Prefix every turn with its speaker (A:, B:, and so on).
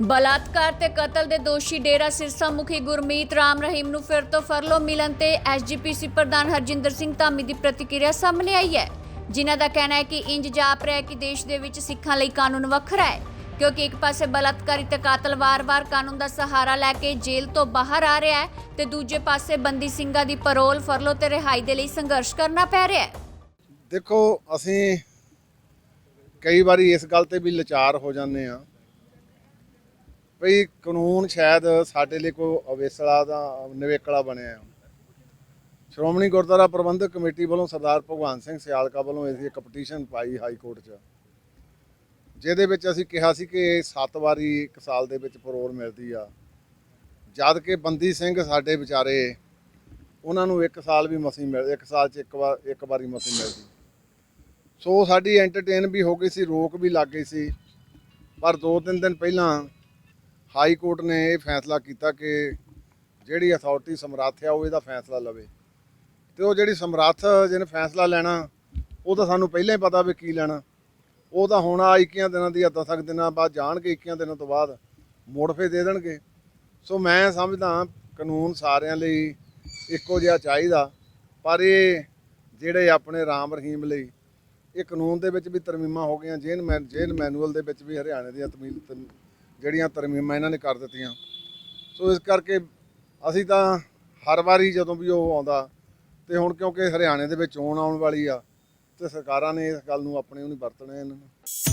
A: ਬਲਾਤਕਾਰ ਤੇ ਕਤਲ ਦੇ ਦੋਸ਼ੀ ਡੇਰਾ ਸਿਰਸਾ ਮੁਖੀ ਗੁਰਮੀਤ ਰਾਮ ਰਹੀਮ ਨੂੰ ਫਿਰ ਤੋਂ ਫਰਲੋ ਮਿਲਣ ਤੇ ਐਸਜੀਪੀਸੀ ਪ੍ਰਧਾਨ ਹਰਜਿੰਦਰ ਸਿੰਘ ਧਾਮੀ ਦੀ ਪ੍ਰਤੀਕਿਰਿਆ ਸਾਹਮਣੇ ਆਈ ਹੈ। ਜਿਨ੍ਹਾਂ ਦਾ ਕਹਿਣਾ ਹੈ ਕਿ ਇੰਜ ਜਾਪ ਰਿਹਾ ਹੈ ਕਿ ਦੇਸ਼ ਦੇ ਵਿੱਚ ਸਿੱਖਾਂ ਲਈ ਕਾਨੂੰਨ ਵੱਖਰਾ ਹੈ, ਕਿਉਂਕਿ ਇੱਕ ਪਾਸੇ ਬਲਾਤਕਾਰੀ ਤੇ ਕਾਤਲ ਵਾਰ-ਵਾਰ ਕਾਨੂੰਨ ਦਾ ਸਹਾਰਾ ਲੈ ਕੇ ਜੇਲ੍ਹ ਤੋਂ ਬਾਹਰ ਆ ਰਿਹਾ ਹੈ ਤੇ ਦੂਜੇ ਪਾਸੇ ਬੰਦੀ ਸਿੰਘਾਂ ਦੀ ਪਰੋਲ ਫਰਲੋ ਤੇ ਰਿਹਾਈ ਦੇ ਲਈ ਸੰਘਰਸ਼ ਕਰਨਾ ਪੈ ਰਿਹਾ ਹੈ।
B: ਦੇਖੋ, ਅਸੀਂ ਕਈ ਵਾਰੀ ਇਸ ਗੱਲ ਤੇ ਵੀ ਲਾਚਾਰ ਹੋ ਜਾਂਦੇ ਆ ਭਈ ਕਾਨੂੰਨ ਸ਼ਾਇਦ ਸਾਡੇ ਲਈ ਕੋਈ ਅਵੇਸਲਾ ਦਾ ਨਿਵੇਕਲਾ ਬਣਿਆ ਆ ਸ਼੍ਰੋਮਣੀ ਗੁਰਦੁਆਰਾ ਪ੍ਰਬੰਧਕ ਕਮੇਟੀ ਵੱਲੋਂ ਸਰਦਾਰ ਭਗਵਾਨ ਸਿੰਘ ਸਿਆਲਕਾ ਵੱਲੋਂ ਅਸੀਂ ਇੱਕ ਪਟੀਸ਼ਨ ਪਾਈ ਹਾਈ ਕੋਰਟ 'ਚ, ਜਿਹਦੇ ਵਿੱਚ ਅਸੀਂ ਕਿਹਾ ਸੀ ਕਿ 7 ਵਾਰੀ ਇੱਕ ਸਾਲ ਦੇ ਵਿੱਚ ਪਰੋਲ ਮਿਲਦੀ ਆ। ਜਦ ਕਿ ਬੰਦੀ ਸਿੰਘ ਸਾਡੇ ਵਿਚਾਰੇ, ਉਹਨਾਂ ਨੂੰ 1 ਸਾਲ ਵੀ ਮਸੀ ਮਿਲ 1 ਸਾਲ 'ਚ ਇੱਕ ਵਾਰ, ਇੱਕ ਵਾਰੀ ਮਸੀ ਮਿਲਦੀ। ਸੋ ਸਾਡੀ ਐਂਟਰਟੇਨ ਵੀ ਹੋ ਗਈ ਸੀ, ਰੋਕ ਵੀ ਲੱਗ ਗਈ ਸੀ। ਪਰ 2-3 ਦਿਨ ਪਹਿਲਾਂ ਹਾਈ ਕੋਰਟ ਨੇ ਇਹ ਫੈਸਲਾ ਕੀਤਾ ਕਿ ਜਿਹੜੀ ਅਥਾਰਟੀ ਸਮਰੱਥ ਆ, ਉਹ ਇਹਦਾ ਫੈਸਲਾ ਲਵੇ। ਤੇ ਉਹ ਜਿਹੜੀ ਸਮਰੱਥ ਜਿਹਨੇ ਫੈਸਲਾ ਲੈਣਾ, ਉਹ ਤਾਂ ਸਾਨੂੰ ਪਹਿਲਾਂ ਹੀ ਪਤਾ ਵੀ ਕੀ ਲੈਣਾ। ਉਹ ਤਾਂ ਹੁਣ ਆ 21 ਦਿਨਾਂ ਦੀ 10 ਦਿਨਾਂ ਬਾਅਦ ਜਾਣਗੇ 21 ਦਿਨਾਂ ਤੋਂ ਬਾਅਦ ਮੋੜ ਫੇ ਦੇ ਦੇਣਗੇ। ਸੋ ਮੈਂ ਸਮਝਦਾ ਕਾਨੂੰਨ ਸਾਰਿਆਂ ਲਈ ਇੱਕੋ ਜਿਹਾ ਚਾਹੀਦਾ। ਪਰ ਇਹ ਜਿਹੜੇ ਆਪਣੇ ਰਾਮ ਰਹੀਮ ਲਈ, ਇਹ ਕਾਨੂੰਨ ਦੇ ਵਿੱਚ ਵੀ ਤਰਮੀਮਾਂ ਹੋ ਗਈਆਂ, ਜੇਲ੍ਹ ਮੈਨ ਜੇਨ ਮੈਨੂਅਲ ਦੇ ਵਿੱਚ ਵੀ ਹਰਿਆਣੇ ਦੀਆਂ ਤਮੀਲ ਤਮ- ਜਿਹੜੀਆਂ ਤਰਮੀਮਾਂ ਇਹਨਾਂ ਨੇ ਕਰ ਦਿੱਤੀਆਂ। ਸੋ ਇਸ ਕਰਕੇ ਅਸੀਂ ਤਾਂ ਹਰ ਵਾਰੀ ਜਦੋਂ ਵੀ ਉਹ ਆਉਂਦਾ ਤੇ ਹੁਣ ਕਿਉਂਕਿ ਹਰਿਆਣੇ ਦੇ ਵਿੱਚ ਚੋਣ ਆਉਣ ਵਾਲੀ ਆ ਤੇ ਸਰਕਾਰਾਂ ਨੇ ਇਸ ਗੱਲ ਨੂੰ ਆਪਣੇ ਉਹ ਨਹੀਂ ਵਰਤਣਾ ਇਹਨਾਂ ਨੂੰ।